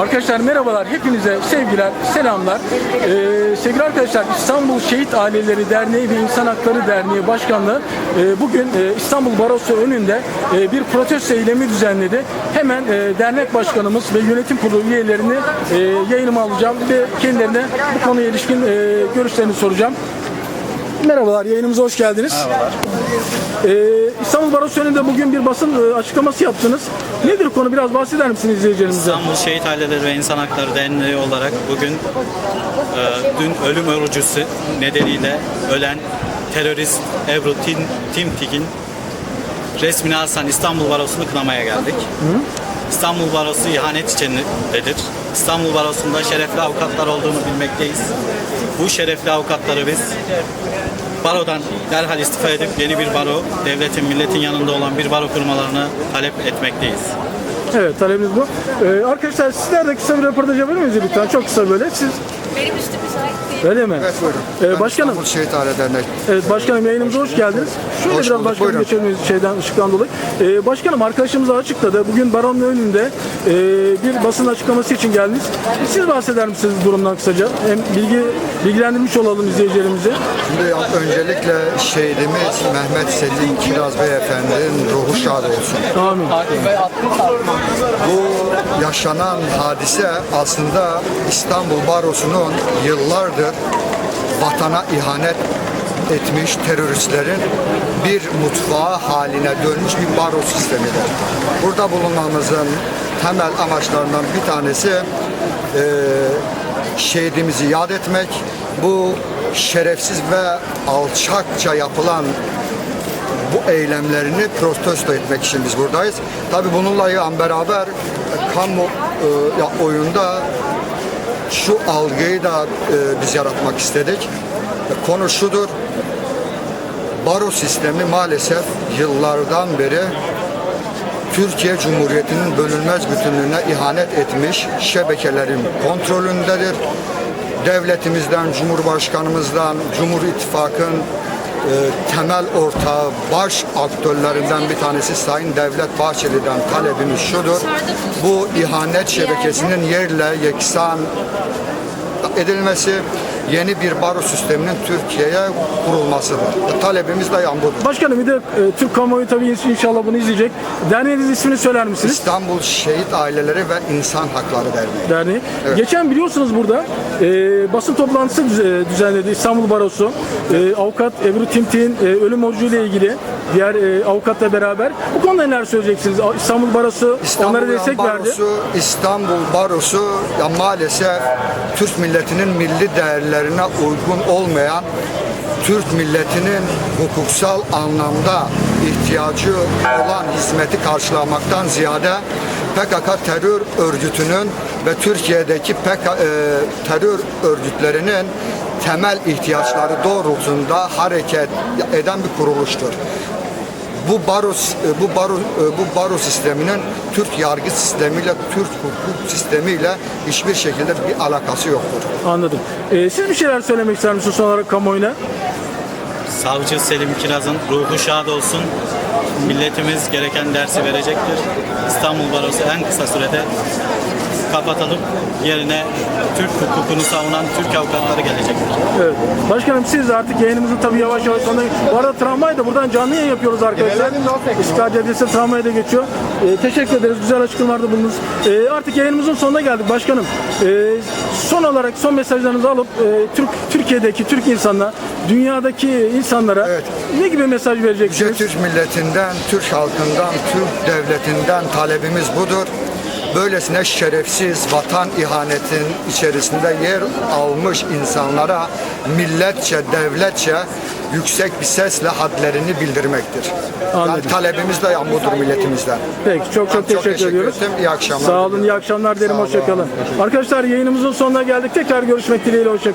Arkadaşlar merhabalar, hepinize sevgiler, selamlar. Ee, sevgili arkadaşlar, İstanbul Şehit Aileleri Derneği ve İnsan Hakları Derneği Başkanlığı e, bugün e, İstanbul Barosu önünde e, bir protesto eylemi düzenledi. Hemen e, dernek başkanımız ve yönetim kurulu üyelerini e, yayınıma alacağım ve kendilerine bu konuya ilişkin e, görüşlerini soracağım. Merhabalar, yayınımıza hoş geldiniz. Merhabalar. İstanbul Barosu önünde bugün bir basın e, açıklaması yaptınız. Nedir konu? Biraz bahseder misiniz izleyicilerimize? İstanbul Şehit Aileleri ve İnsan Hakları Derneği olarak bugün e, dün ölüm orucusu nedeniyle ölen terörist Ebru Tin, Timtik'in resmini asan İstanbul Barosu'nu kınamaya geldik. İstanbul Barosu ihanet içindedir. İstanbul Barosu'nda şerefli avukatlar olduğunu bilmekteyiz. Bu şerefli avukatları biz barodan derhal istifa edip yeni bir baro, devletin, milletin yanında olan bir baro kurmalarını talep etmekteyiz. Evet talebimiz bu. Ee, arkadaşlar sizler de kısa bir röportaj yapabilir miyiz lütfen? Çok kısa böyle. Siz Benim üstüm müsait değil. Öyle mi? Evet buyurun. Ee, Ben başkanım. İstanbul Şehit Aile Dernek. Evet başkanım yayınımıza hoş geldiniz. Şöyle Hoş biraz bulduk, başkanım buyurun. geçelim şeyden ışıktan dolayı. Ee, başkanım arkadaşımız da açıkladı. Bugün baronun önünde e, bir basın açıklaması için geldiniz. Siz bahseder misiniz durumdan kısaca? Hem bilgi bilgilendirmiş olalım izleyicilerimizi. Şimdi öncelikle şehidimiz Mehmet Selim Kiraz Beyefendi'nin ruhu şad olsun. Amin. Bu yaşanan hadise aslında İstanbul Barosu'nun yıllardır vatana ihanet etmiş teröristlerin bir mutfağı haline dönmüş bir baro sistemidir. Burada bulunmamızın temel amaçlarından bir tanesi eee şehidimizi yad etmek. Bu şerefsiz ve alçakça yapılan bu eylemlerini protesto etmek için biz buradayız. Tabii bununla yan beraber e, kamu e, oyunda şu algıyı da e, biz yaratmak istedik. Konu şudur. Baro sistemi maalesef yıllardan beri Türkiye Cumhuriyeti'nin bölünmez bütünlüğüne ihanet etmiş şebekelerin kontrolündedir. Devletimizden, Cumhurbaşkanımızdan, Cumhur İttifakı'nın e, temel ortağı, baş aktörlerinden bir tanesi Sayın Devlet Bahçeli'den talebimiz şudur. Bu ihanet şebekesinin yerle yeksan edilmesi, yeni bir baro sisteminin Türkiye'ye kurulmasıdır. Talebimiz de yan budur. Başkanım bir de e, Türk kamuoyu tabii inşallah bunu izleyecek. Derneğinizin ismini söyler misiniz? İstanbul Şehit Aileleri ve İnsan Hakları Derneği. Derneği. Geçen biliyorsunuz burada e, basın toplantısı düze- düzenledi İstanbul Barosu. E, avukat Ebru Timtik'in e, ölüm orucu ile ilgili diğer e, avukatla beraber. Bu konuda neler söyleyeceksiniz? İstanbul Barosu İstanbul onlara destek verdi. Barosu, İstanbul Barosu ya maalesef Türk milletinin milli değerlerine uygun olmayan Türk milletinin hukuksal anlamda ihtiyacı olan hizmeti karşılamaktan ziyade PKK terör örgütünün ve Türkiye'deki PKK, e, terör örgütlerinin temel ihtiyaçları doğrultusunda hareket eden bir kuruluştur bu baro e, bu baro e, bu baro sisteminin Türk yargı sistemiyle Türk hukuk sistemiyle hiçbir şekilde bir alakası yoktur. Anladım. E, siz bir şeyler söylemek ister misiniz son olarak kamuoyuna? Savcı Selim Kiraz'ın ruhu şad olsun. Milletimiz gereken dersi verecektir. İstanbul Barosu en kısa sürede kapatılıp yerine Türk hukukunu savunan Türk avukatları gelecektir. Evet. Başkanım siz artık yayınımızın tabii yavaş yavaş sonuna... Bu arada tramvay da buradan canlı yayın yapıyoruz arkadaşlar. İstiklal Caddesi tramvaya da geçiyor. Ee, teşekkür ederiz. Güzel açıklamalarda bulundunuz. Ee, artık yayınımızın sonuna geldik başkanım. Ee, son olarak son mesajlarınızı alıp e, Türk Türkiye'deki Türk insanına, dünyadaki insanlara Evet. ne gibi mesaj Yüce vereceksiniz? Türk milletinden, Türk halkından, Türk devletinden talebimiz budur. Böylesine şerefsiz vatan ihanetin içerisinde yer almış insanlara milletçe, devletçe yüksek bir sesle hadlerini bildirmektir. Anladım. Yani talebimiz de budur milletimizden. Peki çok çok teşekkür, teşekkür ediyoruz. ederim. İyi akşamlar Sağ olun, iyi akşamlar derim. Hoşçakalın. Arkadaşlar yayınımızın sonuna geldik. Tekrar görüşmek dileğiyle. Hoşçakalın.